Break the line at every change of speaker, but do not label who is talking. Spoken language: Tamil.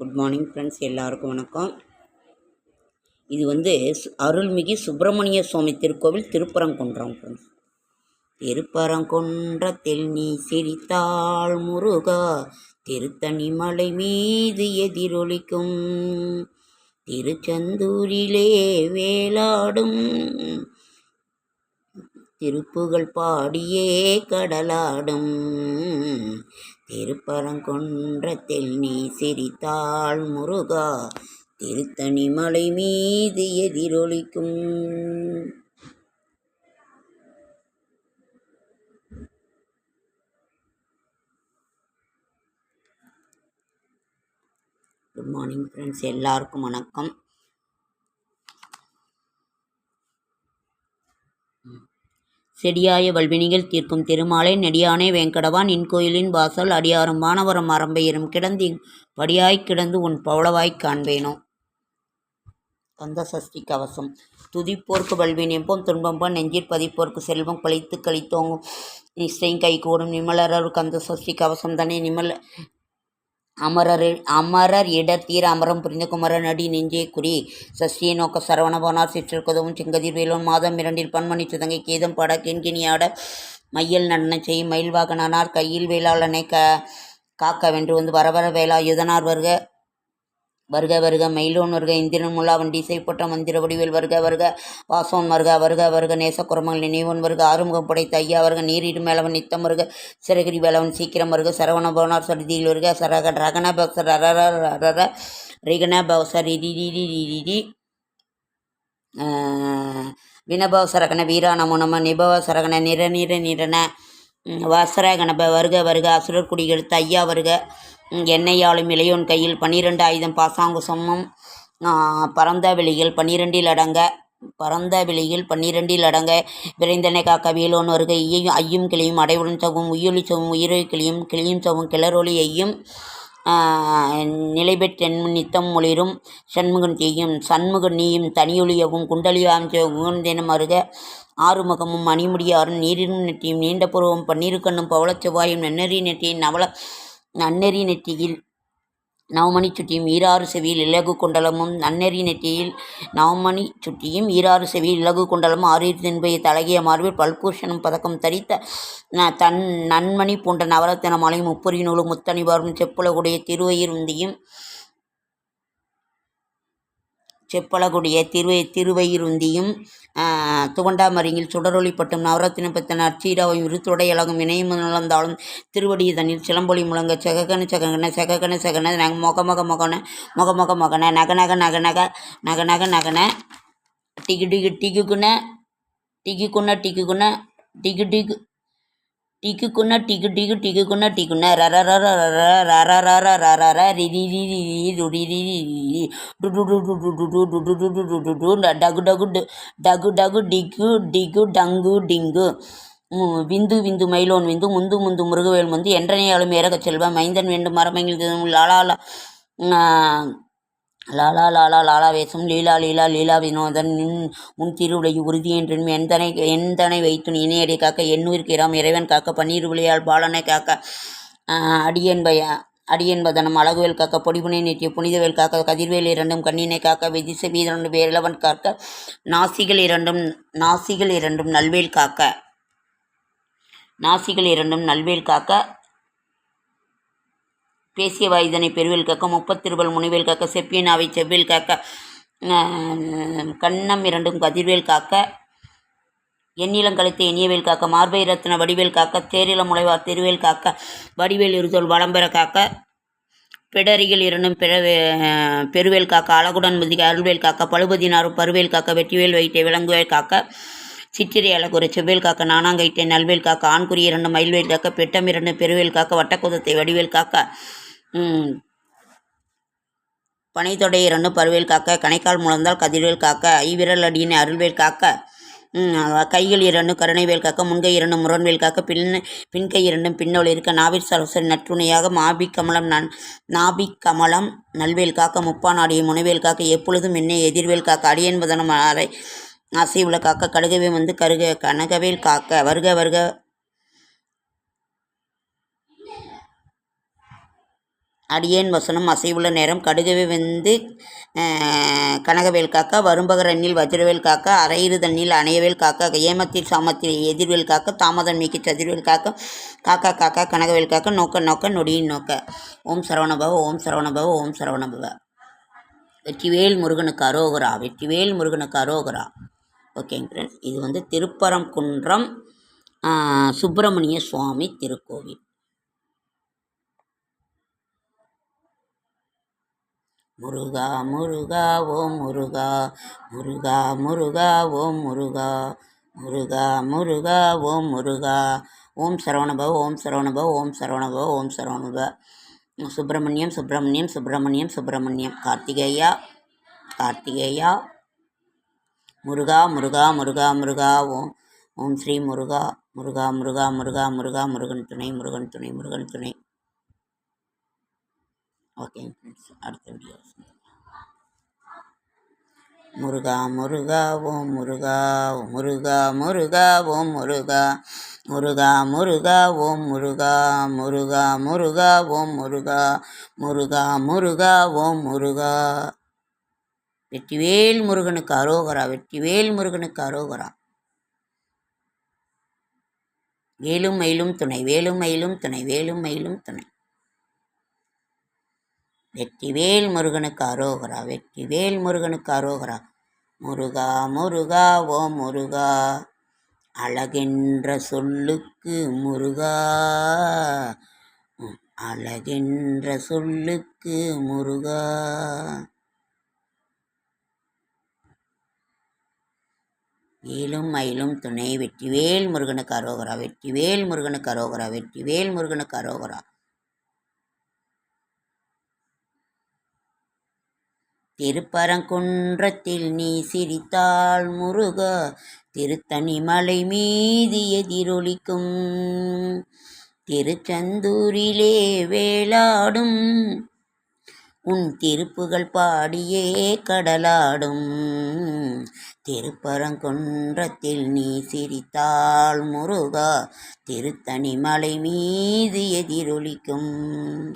குட் மார்னிங் ஃப்ரெண்ட்ஸ் எல்லாருக்கும் வணக்கம். இது வந்து அருள்மிகு சுப்பிரமணிய சுவாமி திருக்கோவில் திருப்பரங்குன்றம் ஃப்ரெண்ட்ஸ் திருப்பரங்குன்றத்தில் நீ சிரித்தாள் முருகா திருத்தணி மலை மீது எதிரொலிக்கும். திருச்செந்தூரிலே வேலாடும் திருப்புகழ் பாடியே கடலாடும். திருப்பரங்குன்றத்தில் நீ சிரித்தாள் முருகா திருத்தணி மலை மீது எதிரொலிக்கும். குட் மார்னிங் ஃப்ரெண்ட்ஸ் எல்லாருக்கும் வணக்கம். செடியாய வல்வினிகள் தீர்க்கும் திருமாலை நெடியானே வேங்கடவான் இன்கோயிலின் வாசல் அடியாரும் வானவரம் அரம்பையரும் கிடந்தி படியாய்க் கிடந்து உன் பவளவாய்க் காண்பேனோ? கந்த சஷ்டி கவசம். துதிப்போர்க்கு வல்வின் எப்போம் துன்பம்பம் நெஞ்சிற் பதிப்போர்க்கு செல்வம் கழித்து கழித்தோங்கும் நிஷ்டையும் கைகூடும் நிமலரர் கந்த சஷ்டி கவசம் தானே நிமல் அமரர் அமரர் இடத்தீர அமரம் புரிந்த குமரன் அடி நெஞ்சே குறி சஷ்டியை நோக்க சரவணபோனார் சிற்றிற்கதவும் செங்கதிர் வேலோன் மாதம் இரண்டில் பன்மணி சுதங்கை கேதம் பாட கெண்கினியாட மையல் நடன செய்யும் மயில் வாகனார் கையில் வேளாளனை க காக்க வென்று வந்து வரவர வேளா யுதனார் வருக. வருக வருக மயிலோன் வருக இந்திரன் முல்லாவன் டிசைப்பட்ட மந்திர வடிவில் வருக வருக வாசோன் வருக வருக வருக நேசக்குரமங்கள் நினைவன் வருக ஆறுமுகம் படைத்த ஐயா வருக நீரிடு மேலவன் நித்தம் வருக சிறகிரி வேலவன் சீக்கிரம் வருக சரவண பவனார் சரிதியில் வருக சரக ரகன பக்சர் அரர ரிகன பவசரி ரி ரி ரி ரி வினபவ சரகண வீரா நமோ நம நிபவ சரகன நிற நிற நிறன வாசர கணப வருக வருக அசுரர் குடிகள் ஐயா வருக எண்ணெயாலும் இளையோன் கையில் பன்னிரெண்டு ஆயுதம் பாசாங்குசமும் ஆ, பரந்த வெளியில் பன்னிரெண்டில் அடங்க பரந்த வெளியில் பன்னிரெண்டில் அடங்க விரைந்தனை காக்க வேலோன் வருக ஐயும் ஐயும் கிளியும் அடைவுடன் சவும் உயிரொலி சவும் உயிரை கிளியும் கிளியும் சவும் கிளறொலி ஐயும் நிலைபெற்றென் நித்தம் ஒளிரும் சண்முகன் செய்யும் சண்முகன் நீயும் தனியொலியவும் குண்டலியாம் உகந்தெனும் அருக ஆறுமுகமும் மணிமுடியாரும் நீரிரும் நெற்றியும் நீண்ட புருவம் பன்னீருக்கண்ணும் பவளச் செவ்வாயும் நன்னெறி நெற்றியின் நவள நன்னெறி நெற்றியில் நவமணி சுட்டியும் ஈராறு செவியில் இலகு குண்டலமும் நன்னெறி நெற்றியில் நவமணி சுட்டியும் ஈராறு செவியில் இலகு குண்டலமும் ஆறீர் தின்பைய தலகிய மார்பில் பல்பூஷணம் பதக்கம் தரித்த தன் நன்மணி போன்ற நவரத்தின மாலையும் முப்பொறி நூலும் முத்தணிவாரும் செப்புலகுடைய திருவயிர் உந்தியும் செப்பழகுடைய திருவை திருவயிருந்தியும் துவண்டாமரியில் சுடரொளிப்பட்டும் நவரத்தின பெத்தன அச்சீராவையும் இருத்துடையழகும் இணையும் நலந்தாலும் திருவடிய தண்ணில் சிலம்பொலி முழங்க செககன செககன செககன செகன நக மொக மொக மொகன மொக மொக மொகன நக நக நக நக நக நக நகன டிகு டிகு டிகுகுன டிகுகுன டிகுகுன டிகு டிகு டிக்குக்குன்னா டிக்கு டிக்கு டிக்குக்குன்னா டிக்குன்னா டகு டகு டகு டகு டிக்கு டிக்கு டங்கு டிங்கு விந்து விந்து மயிலோன் விந்து முந்து முந்து முருகவேல் முந்து என்றனையாலும் ஏறகச் செல்வம் மைந்தன் வேண்டும் மரமங்கில் லாலாலா லாலா லாலா லாலா வேஷம் லீலா லீலா லீலா வினோதன் நின் உன் திருவுடைய உறுதி என்றும் எந்தனை எந்தனை வைத்து இணையடி காக்க எண்ணூருக்கு இறைவன் காக்க பன்னீர் விளையால் பாலனை காக்க ஆஹ், அடியன் பய அழகுவேல் காக்க பொடிபுனை நீட்டிய புனிதவேல் காக்க கதிர்வேல் இரண்டும் கண்ணினை காக்க விதிச வீரண்டு வேலவன் காக்க நாசிகள் இரண்டும் நாசிகள் இரண்டும் நல்வேல் காக்க நாசிகள் இரண்டும் நல்வேல் காக்க பேசிய வாயுதனை பெருவில் கக்க முப்பத்திருவல் முனிவேல் காக்க செப்பியனாவை செவ்வில் செவ்வேல் காக்க கண்ணம் இரண்டும் கதிர்வேல் காக்க எண்ணிலம் கழித்த இனியவேல் காக்க மார்பை ரத்ன வடிவேல் காக்க தேரில முளைவார் திருவேல் காக்க வடிவேல் இருதோல் வளம்பெற காக்க பிடரிகள் இரண்டும் பிறவே பெருவேல் காக்க அழகுடன் முதிக அருள்வேல் காக்க பழுபதினாறு பருவேல் காக்க வெற்றிவேல் வைத்தே விலங்குவேல் காக்க சித்திரை ஒரு செவ்வேல் காக்க நானாங்கைட்டை நல்வேல் காக்க ஆண்குறி இரண்டு மயில்வேல் காக்க பெட்டம் இரண்டு பெருவேல் காக்க வட்டக்குதத்தை வடிவேல் காக்க பனைத்தொடை இரண்டு பருவேல் காக்க கணைக்கால் முழந்தால் கதிர்வேல் காக்க ஐவிரல் அடியின் அருள்வேல் காக்க கைகள் இரண்டும் கருணைவேல் காக்க முன்கை இரண்டும் முரண்வேல் காக்க பின் பின்கை இரண்டும் பின்னோல் இருக்க நாவிர் சரசரி நற்றுணையாக மாபி கமலம் நன் நாபி கமலம் நல்வேல் காக்க முப்பானாடிய முனைவேல் காக்க எப்பொழுதும் என்னை எதிர்வேல் காக்க அடியன்பதனம் அறை அசைவுல காக்க கடுகவே வந்து கருக கனகவேல் காக்க வருக வருக. அடியேன் வசனம் அசைவுள்ள நேரம் கடுகவே வந்து கனகவேல் காக்க வரும்பகர் எண்ணில் வஜ்ரவேல் காக்க அரையிறு தண்ணில் அணையவேல் காக்க ஏமத்தில் சாமத்தில் எதிர்வேல் காக்க தாமதம் நீக்கி சதிர்வேல் காக்க காக்கா காக்கா கனகவேல் காக்க நோக்க நோக்க நொடியின் நோக்க. ஓம் சரவணபவ ஓம் சரவணபவ ஓம் சரவணபவ. வெற்றிவேல் முருகனுக்கு அரோகரா வெற்றிவேல் முருகனுக்கு அரோகரா. ஓகேங்க ஃப்ரெண்ட்ஸ் இது வந்து திருப்பரங்குன்றம் சுப்பிரமணிய சுவாமி திருக்கோவில். முருகா முருகா ஓம் முருகா முருகா முருகா ஓம் முருகா முருகா முருகா ஓம் முருகா ஓம் சரவணபவ ஓம் சரவணபவ ஓம் சரவணபவ ஓம் சரவணபவ சுப்பிரமணியம் சுப்பிரமணியம் சுப்பிரமணியம் சுப்பிரமணியம். கார்த்திகேயா கார்த்திகேயா. முருகா முருகா முருகா முருகா ஓம் ஓம் ஸ்ரீ முருகா முருகா முருகா முருகா முருகா முருகன் துணை முருகன் துணை முருகன் துணை ஓகே ஃப்ரெண்ட்ஸ் அடுத்த வீடியோ முருகா முருகா ஓம் முருகா முருகா முருகா ஓம் முருகா முருகா முருகா ஓம் முருகா முருகா முருகா ஓம் முருகா முருகா முருகா ஓம் முருகா வெற்றிவேல் முருகனுக்கு அரோகரா வெற்றிவேல் முருகனுக்கு அரோகரா. வேலும் மயிலும் துணை வேலும் மயிலும் துணை வேலும் மயிலும் துணை. வெற்றிவேல் முருகனுக்கு அரோகரா வெற்றிவேல் முருகனுக்கு அரோகரா. முருகா முருகா ஓ முருகா அழகென்ற சொல்லுக்கு முருகா. அழகென்ற சொல்லுக்கு முருகா. ஏலும் மயிலும் துணை வெற்றிவேல் முருகனுக்கு அரோகரா வெற்றிவேல் முருகனுக்கு அரோகரா வெற்றிவேல் முருகனுக்கு அரோகரா. திருப்பரங்குன்றத்தில் நீ சிரித்தாள் முருகா திருத்தணி மலை மீது எதிரொலிக்கும். திருச்செந்தூரிலே வேலாடும் உன் திருப்புகள் பாடியே கடலாடும். திருப்பரங்குன்றத்தில் நீ சிரித்தாள் முருகா திருத்தணி மலை மீது எதிரொலிக்கும்.